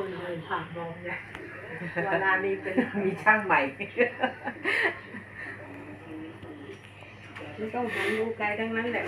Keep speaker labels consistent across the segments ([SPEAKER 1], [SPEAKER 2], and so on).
[SPEAKER 1] คนเดินผ่านมองเนี่ยเวลานี้เป็น
[SPEAKER 2] มีช่างใหม่
[SPEAKER 1] ไม่ต้องหันดูไกลทั้งนั้นแหละ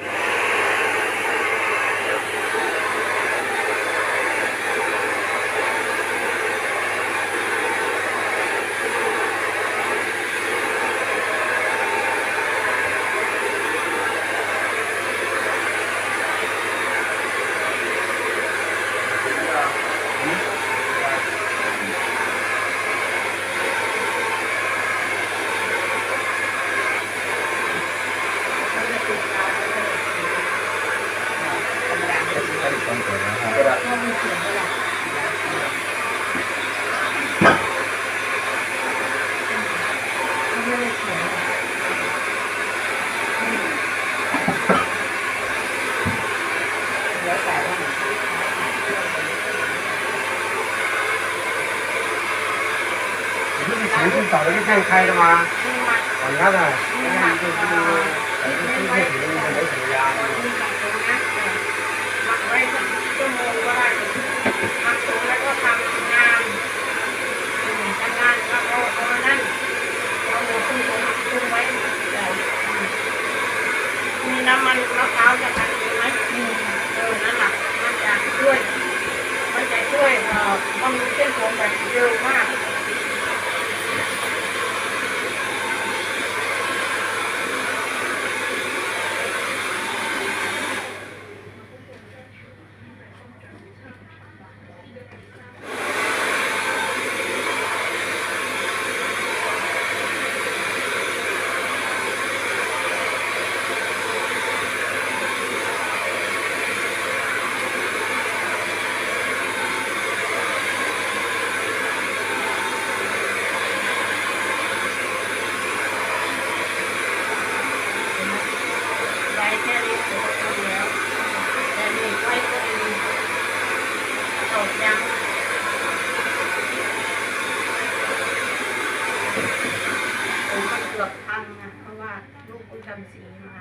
[SPEAKER 3] อบ
[SPEAKER 1] พังนะเพราะว่าลูกคุณทำสีมา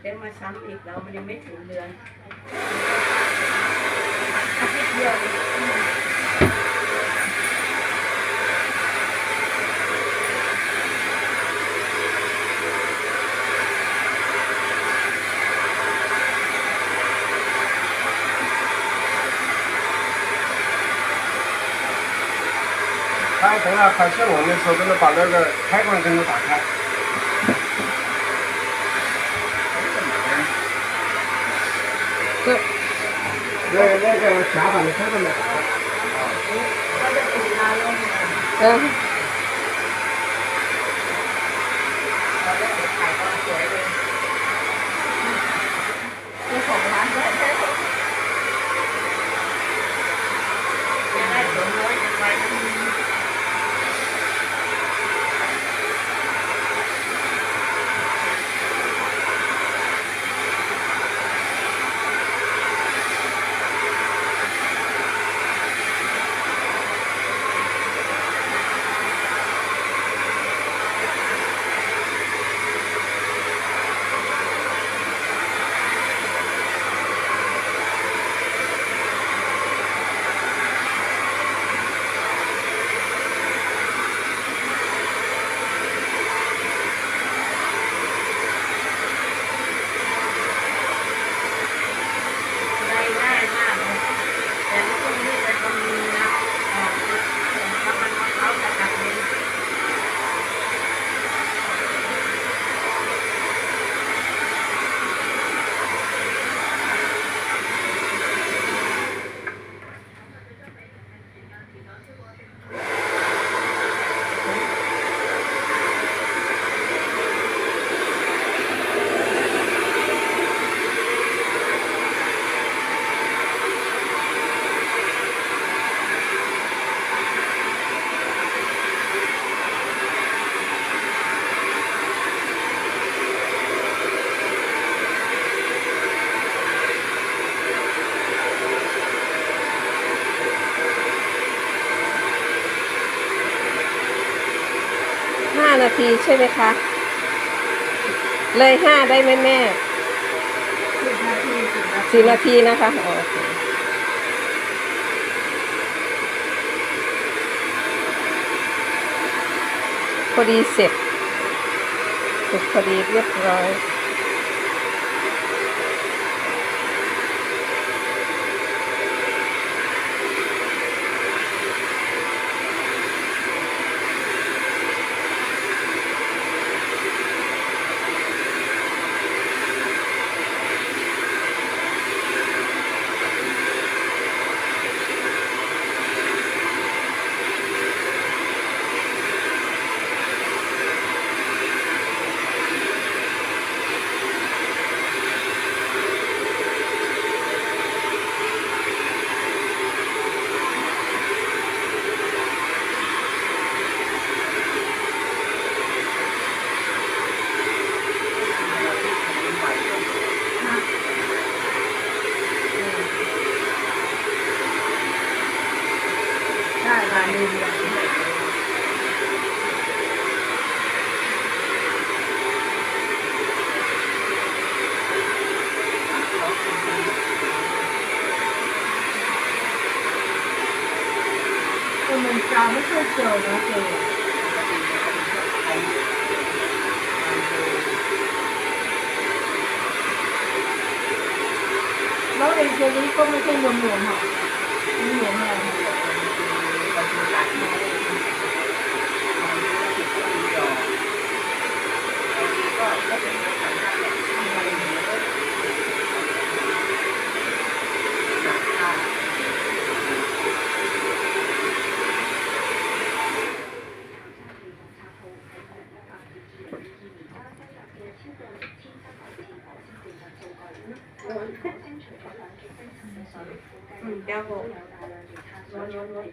[SPEAKER 1] เดี๋ยวมาซ้ำอีกแล้วมันยังไม่ถึงเดือนอาทิตย์เดียวเองอืม
[SPEAKER 3] 他等下拍摄我们的时候，真的把那个开关跟着打开。
[SPEAKER 1] ต
[SPEAKER 2] อ
[SPEAKER 1] นสวยเลยเจ้าของ นา
[SPEAKER 2] ทีใช่ไหมคะ เลยห้าได้ไหมแม่
[SPEAKER 1] สิบนาทีนะ
[SPEAKER 2] คะโอเคพอดีเสร็จสุพอดีเรียบร้อย
[SPEAKER 1] นี้ก็ไม่ใช่รวมๆหรอกไม่เหมือนอะไร อืมเดี๋ยวบอกร้อนร้อนร้อน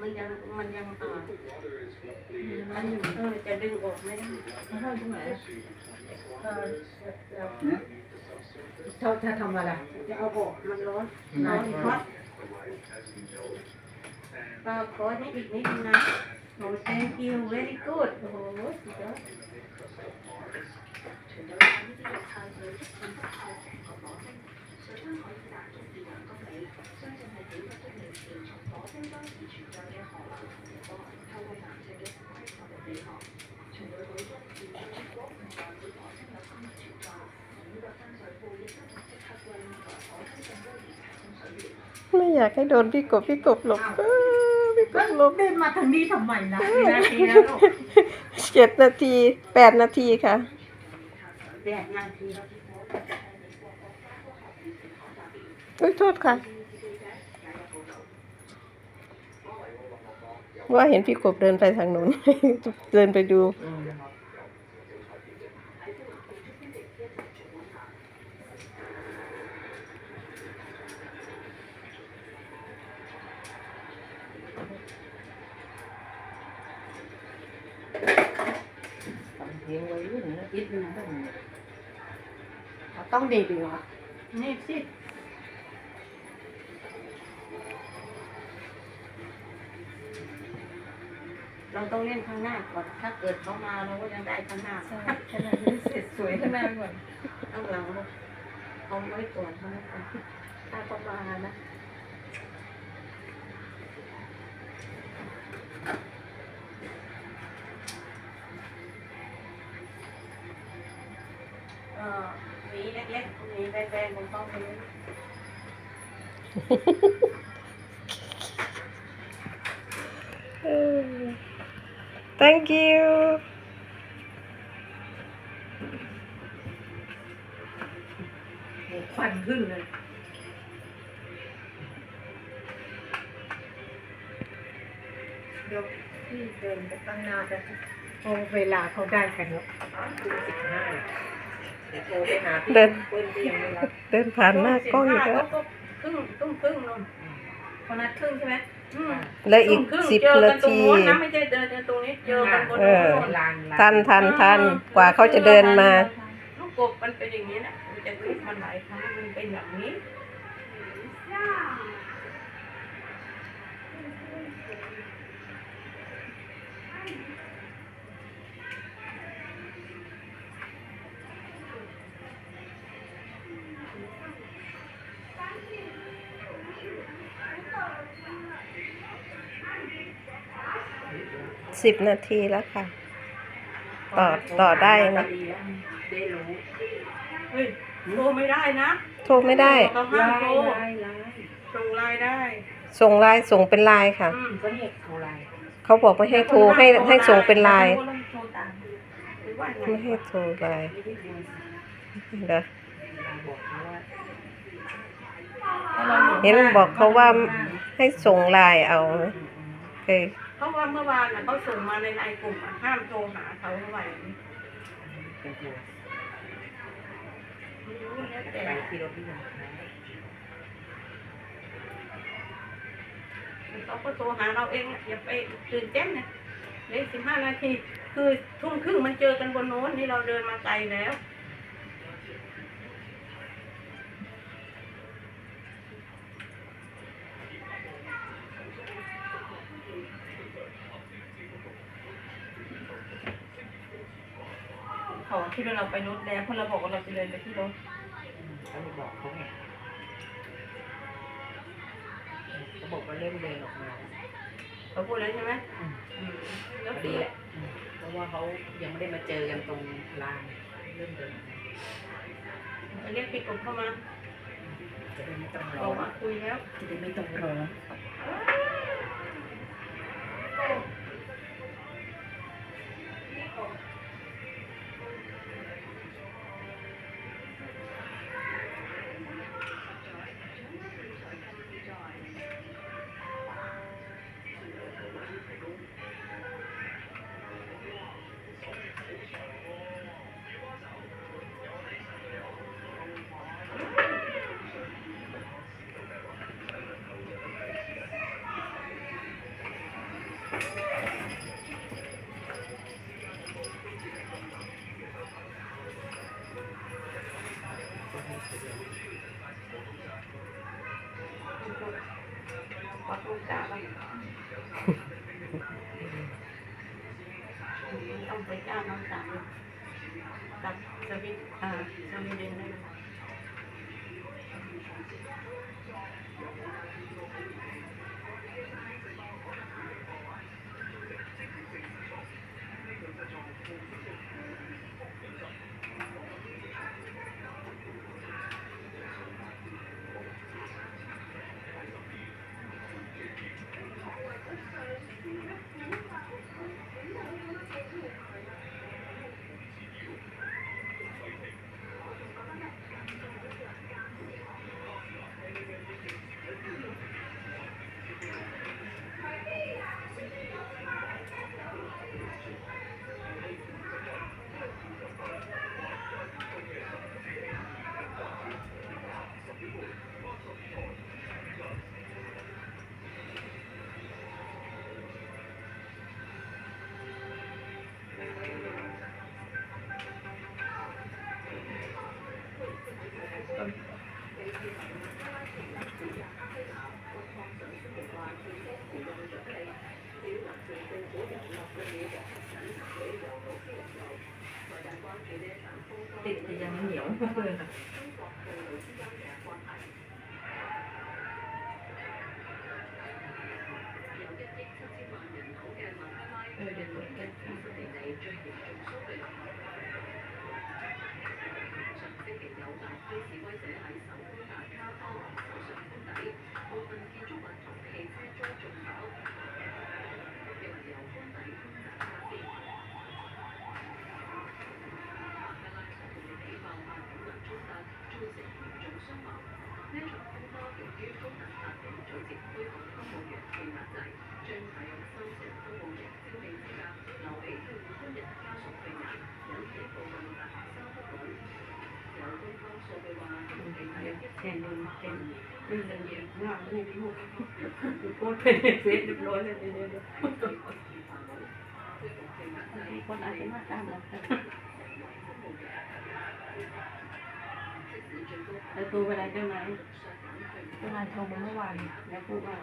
[SPEAKER 1] มันยังมัน ยังอ่ามันเออจะดึงออกไม่ได้ไม่ได้ตรงไหนเออเขาจะทำอะไรจะเอาบอกมันร้อนร้อนร้อนก็ขอให้อีกนิดนึงนะโอ้ thank you very good โอ้โหสุดยอด
[SPEAKER 2] ไม่อยากให้โดนพี่กบพี่กบหลบเออพี่ก
[SPEAKER 1] ก็
[SPEAKER 2] บหลบ
[SPEAKER 1] เดินมาทางนี้ทำไมนะกี่นาทีแล้วลูก
[SPEAKER 2] เจ็ดนาทีแปดนาทีค่ะ
[SPEAKER 1] แปดนาที
[SPEAKER 2] อุ้ยโทษค่ะว่าเห็นพี่กบเดินไปทางนู้นเดินไปดู
[SPEAKER 1] เลี้ยงไว้รุ่นนะคิดนะต้องเด็กเหรอนี่สิเราต้องเล่นข้างหน้าก่อน ถ้าเกิดเขามาเราก็ยังได้ข้างหน้า
[SPEAKER 4] ใช่ขนาดนี้เสร็จสวยขนาดก่อน
[SPEAKER 1] ข้างหลังเอาไว้ก่อนเขาไว้ก่อนถ้าเขามานะ หวีเล็กๆหวีแบนๆของเขาไปเลย
[SPEAKER 2] เออ thank you
[SPEAKER 1] โอ้ควันขึ้นเลย
[SPEAKER 4] เดี๋ยวพี่เดินไปตั้งหน้าจะพอเวลาเขาได้กันแล้ว
[SPEAKER 1] โทรไปหาพี่
[SPEAKER 2] เดิน
[SPEAKER 1] เปิ้ลก็ยังไม่รับ
[SPEAKER 2] เดินผ่านหน้ากล้องอีกแล้ว
[SPEAKER 1] ก็ครึ่งตุ้มครึ่งนนคนนัดครึ่งใช่ไหมอืม
[SPEAKER 2] เหลืออีก
[SPEAKER 1] ครึ่ง
[SPEAKER 2] สิบ
[SPEAKER 1] เจอ
[SPEAKER 2] นา
[SPEAKER 1] กันตรง
[SPEAKER 2] ที
[SPEAKER 1] โน้นนะไม่ใช่เดินกันตรงนี้เจอกันบน
[SPEAKER 2] เออ
[SPEAKER 1] โน้น
[SPEAKER 2] ทันทันทันกว่าเขาจะเดินมา
[SPEAKER 1] ลูกกบมันเป็นอย่างนี้นะมันจะลุกมันหลายครั้งมันเป็นอย่างนี้
[SPEAKER 2] สิบนาทีแล้วค่ะ ต่อต่อได้นะ
[SPEAKER 5] ดีแล้วได้รู้
[SPEAKER 1] เฮ้ยโทรไม่ได้นะ
[SPEAKER 2] โทรไม่ได้
[SPEAKER 1] เขาห้ามโทร
[SPEAKER 5] ไลน์ไลน์
[SPEAKER 1] ส่งไลน์ได้
[SPEAKER 2] ส่งไลน์ส่งเป็นไลน์ค่ะ
[SPEAKER 1] อืม
[SPEAKER 5] ก็เรียกโทรไลน์
[SPEAKER 2] เขาบอกไม่ให้โทรให้ให้ส่งเป็นไลน์
[SPEAKER 1] โทรแล้วโทรตามหรือว่าไง
[SPEAKER 2] ไม่ให้โทรไลน์
[SPEAKER 5] ไม่ได้โทร
[SPEAKER 2] เดี๋ยว
[SPEAKER 5] ไลน์บอกเขาว่า
[SPEAKER 2] เห็นบอกเขาว่าให้ส่งไลน์เอาเคย
[SPEAKER 1] เพราะว่าเมื่อวานน่ะเขาส่งมาในไลน์กลุ่มอะห้ามโทรหาเขาเท่าไหร่
[SPEAKER 5] เป็นโทร
[SPEAKER 1] ไม่รู้แล้ว
[SPEAKER 5] แต่
[SPEAKER 1] แต่
[SPEAKER 5] ไปที่รถที่ไหน
[SPEAKER 1] เขาก็โทรหาเราเองอะอย่าไปตื่นเต้นนะเหลยสิบห้านาที คือทุ่มครึ่งมันเจอกันบนโน้นนี่เราเดินมาไกลแล้ว คิดว่าเราไปรถแล้วเพราะเราบอกว่าเราจะเดินไปที่รถ
[SPEAKER 5] เขาเลยบอกเขาไงเขาบอกว่าเริ่มเดินออกมา
[SPEAKER 1] เขาพูดแล้วใช่ไหม
[SPEAKER 5] อืม
[SPEAKER 1] อืม
[SPEAKER 5] พ
[SPEAKER 1] แล้ว
[SPEAKER 5] อ
[SPEAKER 1] ดี
[SPEAKER 5] ดี
[SPEAKER 1] แห
[SPEAKER 5] แห
[SPEAKER 1] ละ
[SPEAKER 5] ละอืมเพราะว่าเขายังไม่ได้มาเจอกันตรงลานเริ่มเดินออกมา
[SPEAKER 1] เรียกพี่กบเข้ามา
[SPEAKER 5] จะได้ไม่ต้องร
[SPEAKER 1] บ
[SPEAKER 5] อ
[SPEAKER 1] อกว่าคุยแล้ว
[SPEAKER 5] จะได้ไม่ต้องรอ
[SPEAKER 1] กับสวิตอ่าสวี เดนได้ไหมติดแต่ยังเหนียว แค่นึงแค่นึงนี่เลยเย็นหน้าลูกลูกโพสเป็นเฟซเรียบร้อยเลยเดี๋ยวเดี๋ยวมีคนอาจจะมาตามเราแล้วตัวเวลาเจ้านาย
[SPEAKER 6] เจ้านายโทรมาเมื่อวาน
[SPEAKER 1] แล้วพูดว่า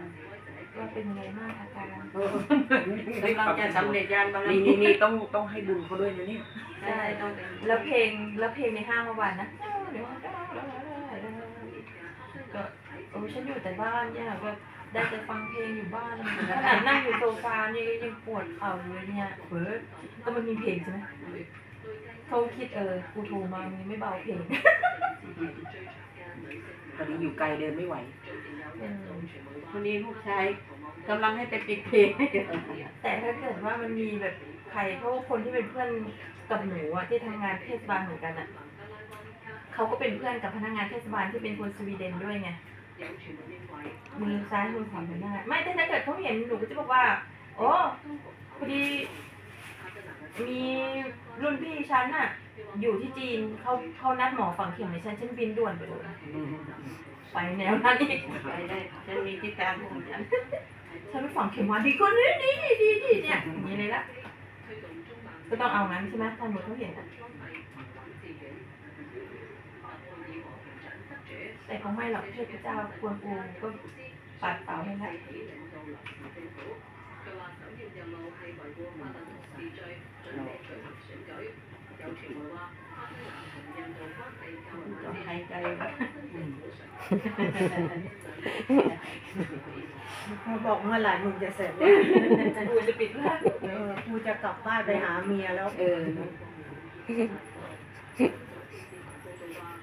[SPEAKER 6] ว่าเป็นไงบ้างอาการ
[SPEAKER 1] เออกำลังจะสำเร็จยานบารมี
[SPEAKER 5] นี่นี่นี่ต้องต้องให้บุญเขาด้วยนะเนี่ย
[SPEAKER 1] ใช่ต้องเป็น
[SPEAKER 6] แล้วเพลงแล้วเพลงในห้างเมื่อวานนะก็โอ้ฉันอยู่แต่บ้านเนี่ยก็ได้แต่ฟังเพลงอยู่บ้านขนาดนั่งอยู่โซฟานี่ก็ยังปวดเข่าอยู่เลยเนี่ยเฮ้ยก็มันมีเพลงใช่ไหมโทรคิดเออกูโทรมามึงไม่เบาเพลง
[SPEAKER 1] ตอนนี้อยู่ไกลเดินไม่ไหว
[SPEAKER 6] อืม
[SPEAKER 1] วันนี้ลูกชายกำลังให้ไปปิดเพลง
[SPEAKER 6] แต่ถ้าเกิดว่ามันมีแบบใครเพราะว่าคนที่เป็นเพื่อนกับหนูอะที่ทำงานเทศบาลเหมือนกันอะเขาก็เป็นเพื่อนกับพนักงานเทศบาลที่เป็นคนสวีเดนด้วยไงมือซ้ายมือขวามือหน้าไม่แต่ถ้าเกิดเขาเห็นหนูก็จะบอกว่าโอ้พอดีมีรุ่นพี่ฉันอะ อยู่ที่จีนเขาเขานัดหมอฝังเข็มในฉันฉันบินด่วนไปเลยไปแนวนั้นอีก
[SPEAKER 1] ไปได้ฉันมีที่ตามของฉัน
[SPEAKER 6] ฉันไปฝังเข็มมาดีคนนี้ดีดีดีเนี่ยอย่างนี้เลยละก็ต้องเอางั้นใช่ไหมถ้าหนูเขาเห็นอะแต่เขาไม่หรอกเทพเจ้ากวนอูก็ปัดเป่าให้ละ
[SPEAKER 1] จะ หายใจบบ
[SPEAKER 4] เขาบอกเมื่อไหร่มึงจะเสร็จ
[SPEAKER 6] กูจะปิดแล้ว
[SPEAKER 4] เออกูจะกลับบ้านไปหาเมียแล้ว
[SPEAKER 1] เออ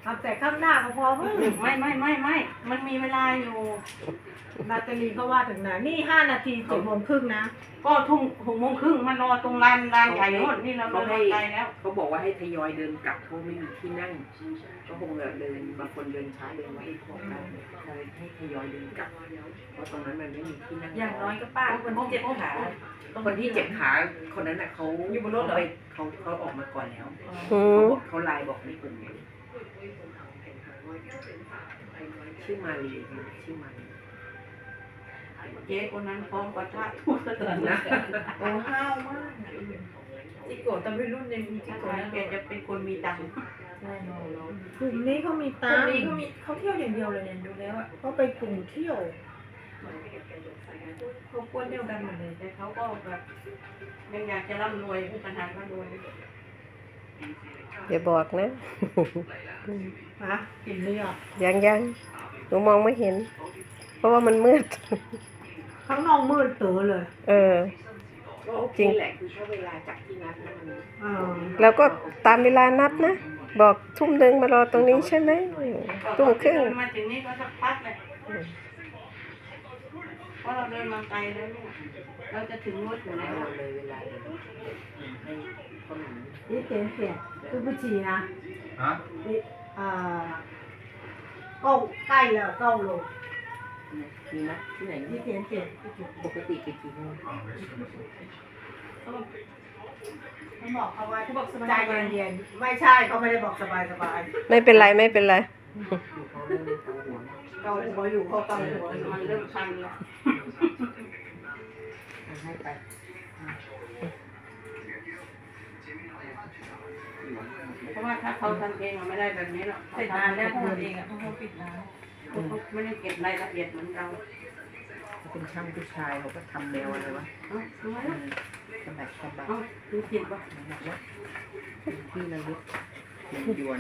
[SPEAKER 4] ทำแต่ข้างหน้าก็พอเพิ่ง
[SPEAKER 1] ไม่ไม่ไม่ไม่ มันมีเวลาอยู่
[SPEAKER 4] นาตาลีเขาว่าถึงไหนนี่ห้านาทีเจ็ดโมงครึ่งนะ
[SPEAKER 1] ก็ทุ่มหกโมงครึ่งมารอตรงลานลานใหญ่โน่นนี่เราเดินมาไกลแล้ว
[SPEAKER 5] เขาบอกว่าให้ทยอยเดินกลับเพราะไม่มีที่นั่ง ก็คงแบบเดินบางคนเดินช้าเดินไม่พร้อมกันเลยให้ทยอยเดินกลับ เพราะตรงนั้นมันไม่มีที่นั่ง
[SPEAKER 6] อย่างน้อยก็ป้าคนที่เจ็บขา
[SPEAKER 5] คนที่เจ็บขาคนนั้นน่ะเขา
[SPEAKER 6] อยู่บนรถเหรอ
[SPEAKER 5] ไปเขาเขาออกมาก่อนแล้ว
[SPEAKER 2] อืม
[SPEAKER 5] เขาบอกเขาไลน์บอกในกลุ่มอยู่ ชื่อมาลีชื่อมาลี
[SPEAKER 1] เจ๊คนนั้นพร้อมกระทะทุกกระเตือนนะ
[SPEAKER 6] โอ้ห้าวมากจิโกะตอนเป็นรุ่นยังมีจิ
[SPEAKER 1] ถ้า
[SPEAKER 6] โกะ
[SPEAKER 1] ใคร
[SPEAKER 6] นะ
[SPEAKER 1] แกจะเป็นคนมีตังค์
[SPEAKER 6] แน่นอน
[SPEAKER 4] กลุ่มนี้เขามี
[SPEAKER 6] ตอ
[SPEAKER 4] ตั
[SPEAKER 6] น
[SPEAKER 4] งค์
[SPEAKER 6] นี้เขามีเขาเที่ยวอย่างเดียวเลยเนี่ยดูแล้วอะ
[SPEAKER 4] เขาไปกลุ่มเที่ยว
[SPEAKER 6] เขากวนเดียวกันหมดเลย
[SPEAKER 1] แต่เขาก็แบบยังอยากจะร่ำรวยผู้ปัญหาร่ำรวย
[SPEAKER 2] อย่าบอกนะ
[SPEAKER 4] ฮะกินเนื้อ
[SPEAKER 2] ยังยังหนูมองไม่เห็น เพราะว่ามันมืด
[SPEAKER 4] ข้างนอกมืดเต๋อเลย
[SPEAKER 2] เออ
[SPEAKER 5] ก็โอเคแหละคือถ้าเวลาจากที่นัดแล้วมัน
[SPEAKER 4] เออ
[SPEAKER 2] แล้วก็ตามเวลานัดนะ บอกทุ่มหนึ่งมารอตรงนี้ใช่ไหมทุ่มครึ่ง
[SPEAKER 1] เดินมาถึงนี่ก็สักพักเลยเพราะเราเดินมาไกลแล้วเนี่ยเราจะถึงรถอยู่
[SPEAKER 5] แล้
[SPEAKER 1] แล้วว
[SPEAKER 5] เลยเวลา เดินให้คน
[SPEAKER 4] เปลี่ยนเปลี่ยนคือบัญชีนะ
[SPEAKER 7] ฮะ
[SPEAKER 4] นี่อ่าก็ใกล้แล้วเก้าโล
[SPEAKER 5] มีนัดที่ไห
[SPEAKER 4] นเปลี่ยนเปลี่ยน
[SPEAKER 5] ปกติกี่กี่โมง
[SPEAKER 4] เขาบอกเขาว่าเขาบอกสบายใจเย็นๆไม่ใช่เขาไม่ได้บอกสบายสบาย
[SPEAKER 2] ไม่เป็นไรไม่เป็นไร
[SPEAKER 5] อยู่เขาเริ่มเกาหัว
[SPEAKER 4] เกาหัวอยู่เขาเกาหัวอยู่
[SPEAKER 1] มันเริ่มคันแล้ว
[SPEAKER 5] ให้ไป
[SPEAKER 1] เพราะว่าถ้าเขาทำเองมันไม่ได้แบบนี้หรอก
[SPEAKER 6] เสร็จนานแล้วทำเองอะเพราะเขาปิดร้าน
[SPEAKER 1] เขาไม่ได้เก็บรายละเอียดเหมือนเรา
[SPEAKER 5] เขาเป็นช่างผู้ชายเขาก็ทำแนวอะไรวะ
[SPEAKER 1] เอ้าทำไม
[SPEAKER 5] เอ
[SPEAKER 1] ล่ะ
[SPEAKER 5] อสะบัดสะบัด
[SPEAKER 1] เอ้าดูผิดป่ะ
[SPEAKER 5] แบบว่าที่ระลึกหยวน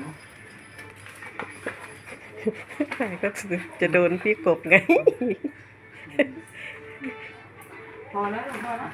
[SPEAKER 2] ก็จะโดนพี่กบไง
[SPEAKER 1] พอแล้วพอแล้ว